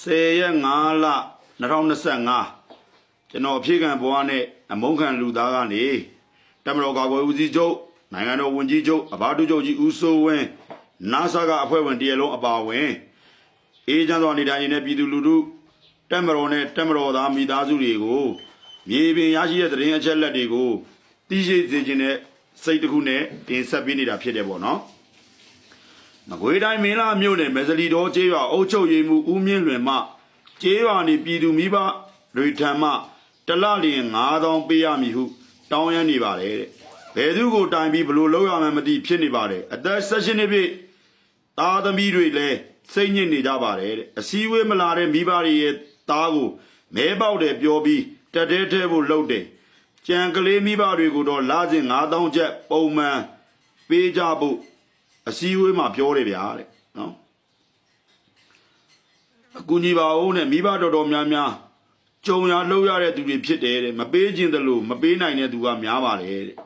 10ရက်5လ2025ကျွန်တော်အဖြစ်ခံဘွားနဲ့အမုန်းခံလူသားကနေတမတော်ကာကွယ်ဦးစီးချုပ်နိုင်ငံတော်ဝန်ကြီးချုပ်အဘာတုချုပ်ကြီးဦးစိုးဝင်း NASA ကအဖွဲ့ဝင်တရလုံးအပါအဝင်အေးချမ်းစွာနေထိုင်နေတဲ့ပြည်သူလူထုတက်မတော်နဲ့တက်မတော်သားမိသားစုတွေကိုမြေပြင်ရရှိတဲ့သတင်းအချက်အလက်တွေကိုသိရှိစေခြင်းနဲ့စိတ်တစ်ခုနဲ့တင်ဆက်ပေးနေတာဖြစ်တယ်ပေါ့နော် မကွေးတိုင်းမင်းလာမြို့နယ်မဇလီတော်ကျေးရွာအုပ်ချုပ်ရေးမှူးဦးမြင့်လွင်မှကျေးရွာနေပြည်သူမိဘတွေထံမှတစ်လလျင်9000ပေးရမည်ဟုတောင်းရမ်းနေပါတယ်တဲ့ဘယ်သူကိုတိုင်ပြီးဘလို့လောက်ရမှန်းမသိဖြစ်နေပါတယ်အသက်16နှစ်ပြည့်သားသမီးတွေလည်းစိတ်ညစ်နေကြပါတယ်တဲ့အစည်းအဝေးမလာတဲ့မိဘတွေရဲ့သားကိုမဲပေါက်တယ်ပြောပြီးတက်တဲထဲဖို့လှုပ်တယ်ကြံကလေးမိဘတွေကိုတော့လာစဉ်9000ကျပ်ပုံမှန်ပေးကြဖို့ အစည်းအဝေးမှာပြောတယ်ဗျာတဲ့နော်အကူညီပါဦးနဲ့မိဘတော်တော်များများကြုံရလှုပ်ရတဲ့သူတွေဖြစ်တယ်တဲ့မပေးခြင်းတလို့မပေးနိုင်တဲ့သူကများပါတယ်တဲ့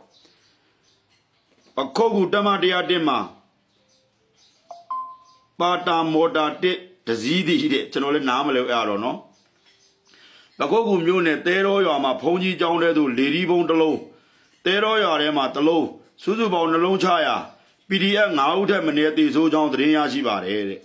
ပခုတ်ကူတမတရားတက်မှာပါတာမော်တာတက်ဒစည်းတည်တဲ့ကျွန်တော်လည်းနားမလဲအဲ့တော့နော်ပခုတ်ကူမြို့နယ်တဲတော်ရွာမှာဘုံကြီးကျောင်းတဲ့သူလေဒီဘုံတစ်လုံးတဲတော်ရွာထဲမှာတစ်လုံးစုစုပေါင်းနှလုံးချရာ PDF 9ဦးထက်မနည်းတေဆိုးကြောင်းသတင်းရရှိပါတယ်တဲ့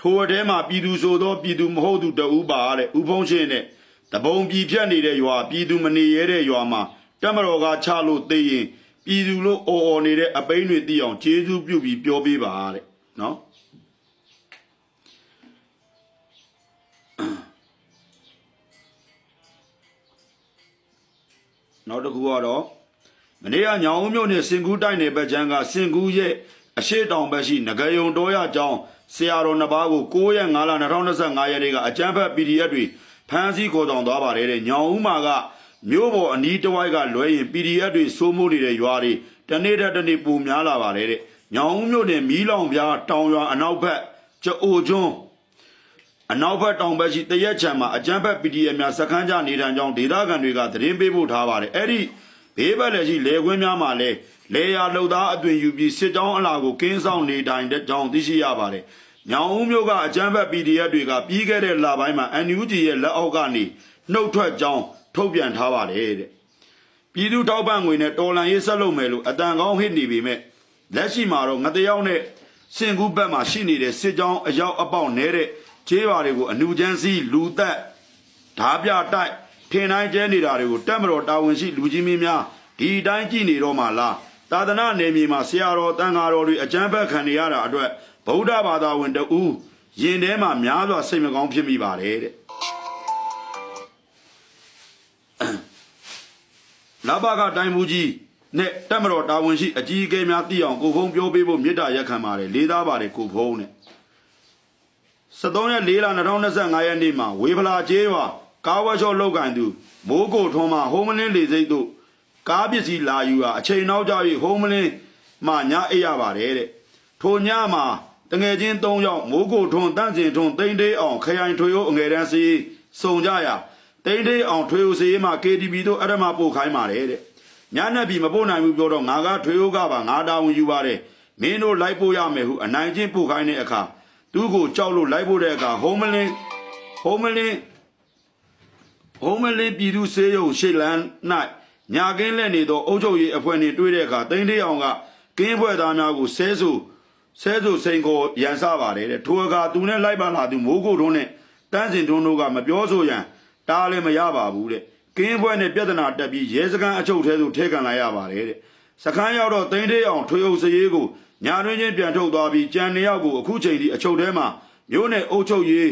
ထိုအထဲမှာပြည်သူဆိုသောပြည်သူမဟုတ်သူတဦးပါတဲ့ဥဖုံးရှင်နဲ့တပုံပြည်ဖြတ်နေတဲ့ရွာပြည်သူမနေရတဲ့ရွာမှာတက်မတော်ကချလို့သိရင်ပြည်သူလို့အော်အော်နေတဲ့အပိန်းတွေသိအောင်ကျေးဇူးပြုပြီးပြောပေးပါတဲ့နော်နောက်တစ်ခုကတော့ မနေ့ကညောင်ဦးမြို့နယ်စင်ကူးတိုက်နယ်ဘက်ချမ်းကစင်ကူးရဲ့အရှိတောင်ဘက်ရှိငကယုံတော်ရကျောင်းဆရာတော်နှစ်ပါးကို9ရက်5လ2025ရက်နေ့ကအကြမ်းဖက် PDF တွေဖမ်းဆီးခေါ်ဆောင်သွားပါတယ်တဲ့ညောင်ဦးမှာကမြို့ပေါ်အနီးတစ်ဝိုက်ကလွဲရင် PDF တွေစိုးမိုးနေတဲ့ရွာတွေတနေ့တစ်တစ်နေ့ပုံများလာပါတယ်တဲ့ညောင်ဦးမြို့နယ်မီးလောင်ပြားတောင်ရွာအနောက်ဘက်ကျအိုကျွန်းအနောက်ဘက်တောင်ဘက်ရှိတရက်ချံမှာအကြမ်းဖက် PDF များစခန်းချနေထိုင်ကြောင်းဒေသခံတွေကသတင်းပေးပို့ထားပါတယ်အဲ့ဒီ ဘေးဘက်လည်းရှိလေခွင်းများမှာလည်းလေယာလှုပ်သားအသွင်ယူပြီးစစ်ကြောင်းအလာကိုကင်းဆောင်နေထိုင်တဲ့ကြောင်းသိရှိရပါတယ်။ညောင်ဦးမျိုးကအကြမ်းဖက် PDF တွေကပြီးခဲ့တဲ့လပိုင်းမှာ NUG ရဲ့လက်အောက်ကနေနှုတ်ထွက်ကြောင်းထုတ်ပြန်ထားပါတယ်တဲ့။ပြည်သူတောက်ပံ့ငွေနဲ့တော်လန်ရေးဆက်လုပ်မယ်လို့အတန်ကောင်းဟစ်နေပေမဲ့လက်ရှိမှာတော့ငတယောက်နဲ့စင်ကူးဘက်မှာရှိနေတဲ့စစ်ကြောင်းအယောက်အပေါက်နေတဲ့ခြေရွာတွေကိုအနူချမ်းစီးလူသက်ဓာပြတိုက် ထင်တိုင်းကျဲနေတာတွေကိုတက်မတော်တာဝန်ရှိလူကြီးမင်းများဒီအတိုင်းကြည့်နေတော့မှလားသာသနာနယ်မြေမှာဆရာတော်တန်ဃာတော်တွေအကျမ်းဖက်ခံနေရတာအတွက်ဗုဒ္ဓဘာသာဝင်တဦးရင်ထဲမှာများစွာစိတ်မကောင်းဖြစ်မိပါတယ်တဲ့လဘကတိုင်းမူကြီးနဲ့တက်မတော်တာဝန်ရှိအကြီးအကဲများသိအောင်ကိုဖုံးပြောပေးဖို့မေတ္တာရက်ခံပါတယ်လေးသားပါတယ်ကိုဖုံးနဲ့73ရက်4လ2025ရက်နေ့မှာဝေဖလာကျေးရွာ ကားဝါရှော့လောက်ကင်သူမိုးကိုထွန်းမှဟိုးမလင်းလေစိတ်တို့ကားပစ္စည်းလာယူဟာအချိန်နောက်ကျပြီးဟိုးမလင်းမှညအိပ်ရပါတယ်တဲ့ထိုညမှာတငယ်ချင်း၃ယောက်မိုးကိုထွန်းတန့်စင်ထွန်းတိန်တေးအောင်ခရိုင်ထွေအိုအငယ်တန်းစီစုံကြရာတိန်တေးအောင်ထွေအိုစီမှာ KTV တို့အဲ့ဒါမှပို့ခိုင်းပါတယ်တဲ့ညနေပြီမပို့နိုင်ဘူးပြောတော့ငါကထွေအိုကပါငါတာဝန်ယူပါတယ်မင်းတို့လိုက်ပို့ရမယ်ဟုအနိုင်ချင်းပို့ခိုင်းတဲ့အခါသူ့ကိုကြောက်လို့လိုက်ဖို့တဲ့အခါဟိုးမလင်းဟိုးမလင်း ဟိုးမလင်းပြည်သူစေးရုံရှေ့လန်း၌ညာကင်းလက်နေသောအုပ်ချုပ်ရေးအဖွဲ့နှင့်တွေ့တဲ့အခါတိန်းသေးအောင်ကကင်းဖွဲ့သားများကိုဆဲဆူဆဲဆူစိန်ကိုရန်စပါတယ်တဲ့ထိုအခါသူနဲ့လိုက်ပါလာသူမိုးကိုထွန်းနဲ့တန်းစင်ထွန်းတို့ကမပြောဆိုရန်တားလည်းမရပါဘူးတဲ့ကင်းဖွဲ့နဲ့ပြဿနာတက်ပြီးရဲစခန်းအချုပ်ထဲသို့ထဲကန်လိုက်ရပါတယ်တဲ့စခန်းရောက်တော့တိန်းသေးအောင်ထွေအုပ်စရေးကိုညာတွင်းချင်းပြန်ထုတ်သွားပြီးကြံနေရောက်ကိုအခုချိန်ထိအချုပ်ထဲမှာမျိုးနဲ့အုပ်ချုပ်ရေး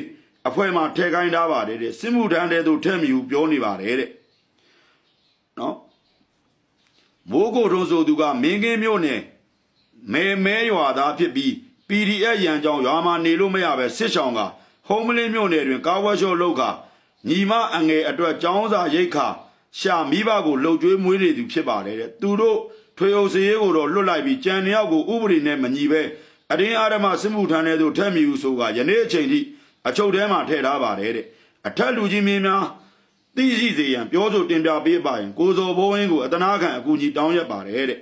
အဖွဲ့မှာထဲခိုင်းထားပါတယ်တဲ့စစ်မှုထမ်းတဲ့သူထဲမြူပြောနေပါတယ်တဲ့နော်မိုးကိုထုံးဆိုသူကမင်းကင်းမျိုးနဲ့မဲမဲရွာသားဖြစ်ပြီး PDF ရန်ကြောင်ရွာမှာနေလို့မရပဲစစ်ဆောင်ကဟုံးမလင်းမျိုးနယ်တွင်ကာဝါရှော့လောက်ကညီမအငယ်အတွက်ចောင်းစာရိတ်ခါရှာမိဘကိုလှုပ်ကြွေးမွေးနေသူဖြစ်ပါတယ်တဲ့သူတို့ထွေအုပ်စရေးကိုတော့လွတ်လိုက်ပြီးကြံနေရောက်ကိုဥပဒေနဲ့မညီပဲအတင်းအာရမစစ်မှုထမ်းတဲ့သူထက်မြူဆိုကယနေ့အချိန်ထိ အချုပ်ထဲမှာထည့်ထားပါတယ်တဲ့အထက်လူကြီးမင်းများသိရှိစေရန်ပြောဆိုတင်ပြပေးပါရင်ကိုစောဘိုးဝင်းကိုအတနာခံအကူအညီတောင်းရက်ပါတယ်တဲ့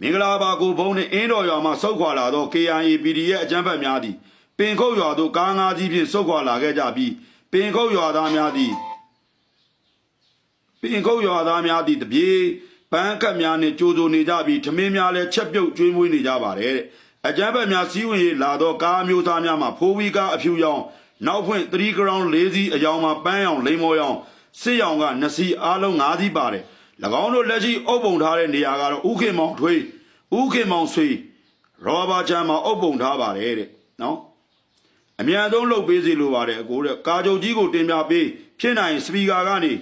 မင်္ဂလာပါကိုဘုံနှင့်အင်းတော်ရွာမှဆုတ်ခွာလာသော KIA PDF အကြမ်းဖက်များသည်ပင်ခုတ်ရွာသို့ကားငါးစီးဖြင့်ဆုတ်ခွာလာခဲ့ကြပြီးပင်ခုတ်ရွာသားများသည်ပင်ခုတ်ရွာသားများသည်တပြေပန်းကတ်များနှင့်ကြိုးစိုးနေကြပြီးထမင်းများလည်းချက်ပြုတ်ကျွေးမွေးနေကြပါတယ်တဲ့ အကြမ်းဖက်များစီးဝင်ရေးလာသောကားမျိုးသားများမှဖိုးဝီကားအဖြူရောင်နောက်ဖွင့်3 ground 4စီးအယောင်မှာပန်းရောင်လိမ္မော်ရောင်စစ်ရောင်က2စီးအားလုံး5စီးပါတယ်၎င်းတို့လက်ရှိအုပ်ပုံထားတဲ့နေရာကတော့ဥခင်မောင်ထွေးဥခင်မောင်ဆွေရောဘာချမ်းမှာအုပ်ပုံထားပါတယ်တဲ့နော်အမြန်ဆုံးလုပ်ပေးစီလိုပါတယ်အကိုတဲ့ကာကြုံကြီးကိုတင်ပြပေးဖြစ်နိုင်စပီကာကနေ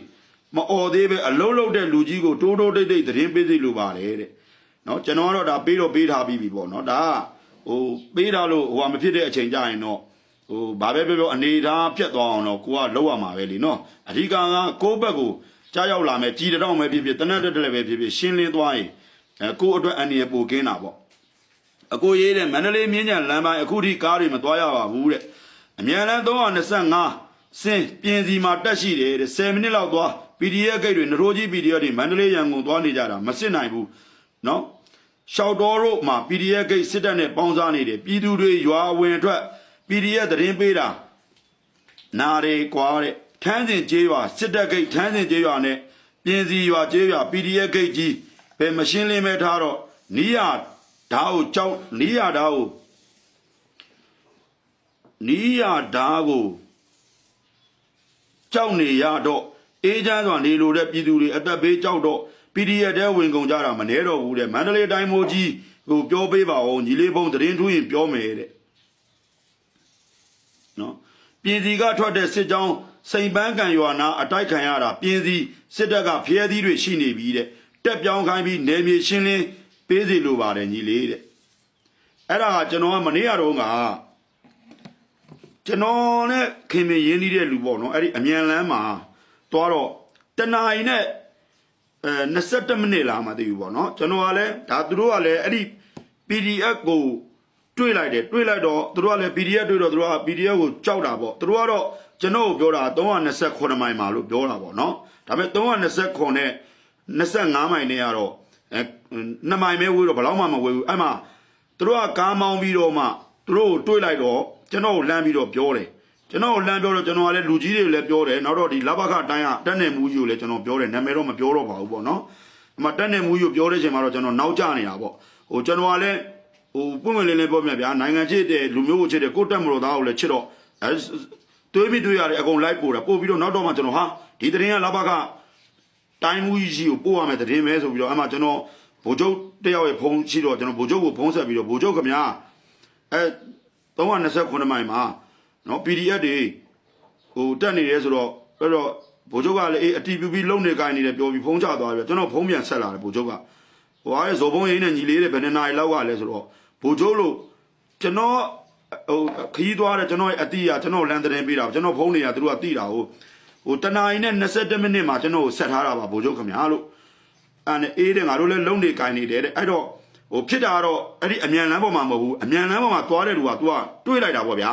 မအော်သေးပဲအလုံးလုံးတဲ့လူကြီးကိုတိုးတိုးတိတ်တိတ်သတင်းပေးစီလိုပါတယ်တဲ့ နော်ကျွန်တော်ကတော့ဒါပေးတော့ပေးထားပြီးပြီပေါ့နော်ဒါဟိုပေးထားလို့ဟိုဟာမဖြစ်တဲ့အချိန်ကြရင်တော့ဟိုဘာပဲပြောပြောအနေထားပြတ်သွားအောင်တော့ကိုကလောက်ရမှာပဲလीနော်အဓိကကကိုယ့်ဘက်ကိုကြားရောက်လာမယ်ကြည်တောင်ပဲဖြစ်ဖြစ်တနက်တက်လည်းပဲဖြစ်ဖြစ်ရှင်းလင်းသွားရင်အဲကိုယ့်အတွက်အနေရပိုကင်းတာပေါ့အကိုရေးတဲ့မန္တလေးမြင်းကြံလမ်းပိုင်းအခုထိကားတွေမသွားရပါဘူးတဲ့အမြန်လမ်း325စင်းပြင်စီမှာတက်ရှိတယ်တဲ့10မိနစ်လောက်သွား PDF ဂိတ်တွေနရိုးကြီး PDF တွေမန္တလေးရန်ကုန်သွားနေကြတာမစစ်နိုင်ဘူးနော် ရှောက်တော်တို့မှာ PDF ဂိတ်စစ်တပ်နဲ့ပေါင်းစားနေတယ်ပြည်သူတွေရွာဝင်အထွက် PDF သတင်းပေးတာနာရီကွာတဲ့ထန်းစင်ကျေးရွာစစ်တပ်ဂိတ်ထန်းစင်ကျေးရွာနဲ့ပြင်စီရွာကျေးရွာ PDF ဂိတ်ကြီးဘယ်မရှင်းလင်းမဲထားတော့နီးရဓာတ်ကိုကြောက်နီးရဓာတ်ကိုနီးရဓာတ်ကိုကြောက်နေရတော့အေးချမ်းစွာနေလိုတဲ့ပြည်သူတွေအသက်ဘေးကြောက်တော့ PDF တဲဝင်ကုန်ကြတာမနှဲတော့ဘူးတဲ့မန္တလေးတိုင်းမိုးကြီးဟိုပြောပေးပါဦးညီလေးဘုံသတင်းထူးရင်ပြောမယ်တဲ့နော်ပြင်စီကထွက်တဲ့စစ်ကြောင်းစိန်ပန်းကံရွာနာအတိုက်ခံရတာပြင်စီစစ်တပ်ကဖျဲသီးတွေရှိနေပြီတဲ့တက်ပြောင်းခိုင်းပြီးနယ်မြေရှင်းလင်းပေးစီလိုပါတယ်ညီလေးတဲ့အဲ့ဒါကကျွန်တော်ကမနေ့ကတော့ကကျွန်တော်နဲ့ခင်မင်းရင်းနှီးတဲ့လူပေါ့နော်အဲ့ဒီအမြန်လန်းမှာသွားတော့တနာရီနဲ့ အဲ21မိနစ်လာမှသိဘူးပေါ့နော်ကျွန်တော်ကလည်းဒါသူတို့ကလည်းအဲ့ဒီ PDF ကိုတွေးလိုက်တယ်တွေးလိုက်တော့သူတို့ကလည်း PDF တွေးတော့သူတို့က PDF ကိုကြောက်တာပေါ့သူတို့ကတော့ကျွန်တော်ကိုပြောတာ329မိုင်မှာလို့ပြောတာပေါ့နော်ဒါပေမဲ့329နဲ့25မိုင်နဲ့ကတော့အဲ2မိုင်ပဲဝေးတော့ဘယ်တော့မှမဝေးဘူးအဲ့မှာသူတို့ကကားမောင်းပြီးတော့မှသူတို့ကိုတွေးလိုက်တော့ကျွန်တော်ကိုလမ်းပြီးတော့ပြောတယ် ကျွန်တော်ကိုလမ်းပြောတော့ကျွန်တော်ကလည်းလူကြီးတွေလည်းပြောတယ်နောက်တော့ဒီလဘခတိုင်းကတက်နေမှုကြီးကိုလည်းကျွန်တော်ပြောတယ်နာမည်တော့မပြောတော့ပါဘူးပေါ့နော်အမတက်နေမှုကြီးကိုပြောတဲ့ချိန်မှာတော့ကျွန်တော်နောက်ကျနေတာပေါ့ဟိုကျွန်တော်ကလည်းဟိုပွင့်ဝင်လင်းလင်းပြောမြဗျာနိုင်ငံချစ်တဲ့လူမျိုးကိုချစ်တဲ့ကိုတက်မလို့သားကိုလည်းချစ်တော့အဲတွေးပြီးတွေးရတယ်အကုန်လိုက်ပို့တာပို့ပြီးတော့နောက်တော့မှကျွန်တော်ဟာဒီတရင်ကလာဘကတိုင်းမှုကြီးကိုပို့ရမယ်တရင်ပဲဆိုပြီးတော့အမှကျွန်တော်ဗိုလ်ချုပ်တယောက်ရဲ့ဖုန်းရှိတော့ကျွန်တော်ဗိုလ်ချုပ်ကိုဖုန်းဆက်ပြီးတော့ဗိုလ်ချုပ်ခမညာအဲ329မိုင်မှာ နော် PDF တွေဟိုတက်နေတယ်ဆိုတော့အဲ့တော့ဗိုလ်ချုပ်ကလည်းအေးအတီးပြူပြီးလုံနေကိုင်းနေတယ်ပြောပြီးဖုန်းချသွားပြီကျွန်တော်ဖုန်းပြန်ဆက်လာတယ်ဗိုလ်ချုပ်ကဟိုအားဇော်ဘုံရင်းနဲ့ညီလေးတဲ့ဘယ်နှစ်နာရီလောက်ကလဲဆိုတော့ဘိုလ်ချုပ်လို့ကျွန်တော်ဟိုခရီးသွားတယ်ကျွန်တော်ရဲ့အတီးရကျွန်တော်လမ်းသတင်းပေးတာကျွန်တော်ဖုန်းတွေကသူတို့ကတိတာဟိုဟိုတနာရီနဲ့27မိနစ်မှာကျွန်တော်ကိုဆက်ထားတာပါဘိုလ်ချုပ်ခင်ဗျာလို့အဲ့နဲ့အေးတဲ့ငါတို့လည်းလုံနေကင်နေတယ်တဲ့အဲ့တော့ဟိုဖြစ်တာကတော့အဲ့ဒီအမြန်လမ်းပေါ်မှာမဟုတ်ဘူးအမြန်လမ်းပေါ်မှာသွားတဲ့လူက तू ကတွေးလိုက်တာပေါ့ဗျာ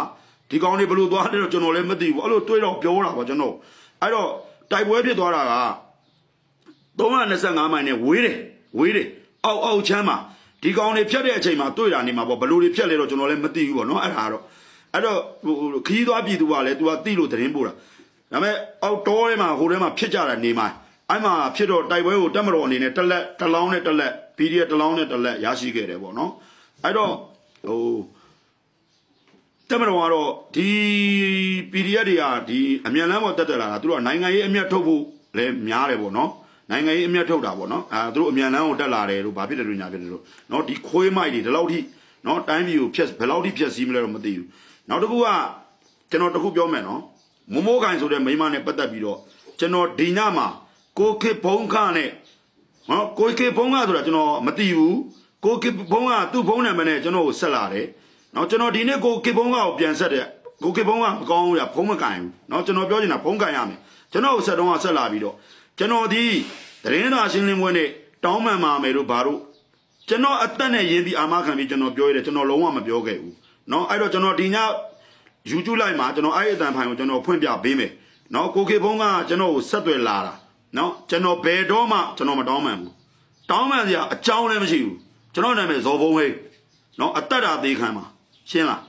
ဒီကောင်လေးဘလို့သွားတယ်တော့ကျွန်တော်လည်းမသိဘူးအဲ့လိုတွေးတော့ပြောတာပေါ့ကျွန်တော်အဲ့တော့တိုက်ပွဲဖြစ်သွားတာက325မိုင်နဲ့ဝေးတယ်ဝေးတယ်အောက်အောက်ချမ်းမှာဒီကောင်တွေဖြတ်တဲ့အချိန်မှာတွေ့တာနေမှာပေါ့ဘလို့တွေဖြတ်လဲတော့ကျွန်တော်လည်းမသိဘူးပေါ့နော်အဲ့ဒါကတော့အဲ့တော့ဟိုခီးသွားပြည်သူကလည်း तू ကတိလို့သတင်းပို့တာဒါပေမဲ့အောက်တောထဲမှာဟိုထဲမှာဖြစ်ကြတာနေမှာအဲ့မှာဖြစ်တော့တိုက်ပွဲကိုတက်မတော်အနေနဲ့တက်လက်တလောင်းနဲ့တက်လက် PDF တလောင်းနဲ့တက်လက်ရရှိခဲ့တယ်ပေါ့နော်အဲ့တော့ဟို တက်မတော်ကတော့ဒီ PDF တွေကဒီအမြန်လမ်းပေါ်တက်တက်လာတာသူတို့ကနိုင်ငံရေးအမျက်ထုတ်ဖို့လည်းများတယ်ပေါ့နော်နိုင်ငံရေးအမျက်ထုတ်တာပေါ့နော်အဲသူတို့အမြန်လမ်းကိုတက်လာတယ်လို့ဘာဖြစ်တယ်လို့ညာဖြစ်တယ်လို့နော်ဒီခွေးမိုက်တွေဒီလောက်ထိနော်တိုင်းပြည်ကိုဖျက်ဘယ်လောက်ထိဖျက်ဆီးမလဲတော့မသိဘူးနောက်တစ်ခုကကျွန်တော်တစ်ခုပြောမယ်နော်မမိုးခိုင်ဆိုတဲ့မိန်းမနဲ့ပတ်သက်ပြီးတော့ကျွန်တော်ဒီညမှာကိုခေဘုံခနဲ့နော်ကိုခေဘုံကဆိုတာကျွန်တော်မသိဘူးကိုခေဘုံကသူ့ဘုံနာမည်နဲ့ကျွန်တော်ကိုဆက်လာတယ် နော်ကျွန်တော်ဒီနေ့ကိုကေဘုံကကိုပြန်ဆက်တယ်ကိုကေဘုံကမကောင်းဘူးရဖုံးမကန်ဘူးနော်ကျွန်တော်ပြောချင်တာဖုံးကန်ရမယ်ကျွန်တော်ဆက်တော့ဆက်လာပြီးတော့ကျွန်တော်ဒီသတင်းသာရှင်းလင်းပွဲနဲ့တောင်းပန်ပါမယ်လို့ဘာလို့ကျွန်တော်အသက်နဲ့ရင်းပြီးအာမခံပြီးကျွန်တော်ပြောရတယ်ကျွန်တော်လုံးဝမပြောခဲ့ဘူးနော်အဲ့တော့ကျွန်တော်ဒီည YouTube လိုက်မှာကျွန်တော်အဲ့ဒီအတန်ဖိုင်ကိုကျွန်တော်ဖွင့်ပြပေးမယ်နော်ကိုကေဘုံကကျွန်တော်ကိုဆက်သွယ်လာတာနော်ကျွန်တော်ဘယ်တော့မှကျွန်တော်မတောင်းပန်ဘူးတောင်းပန်စရာအကြောင်းလည်းမရှိဘူးကျွန်တော်နာမည်ဇော်ဘုံဟိန်းနော်အသက်တာသေးခံပါ ရှင်းလား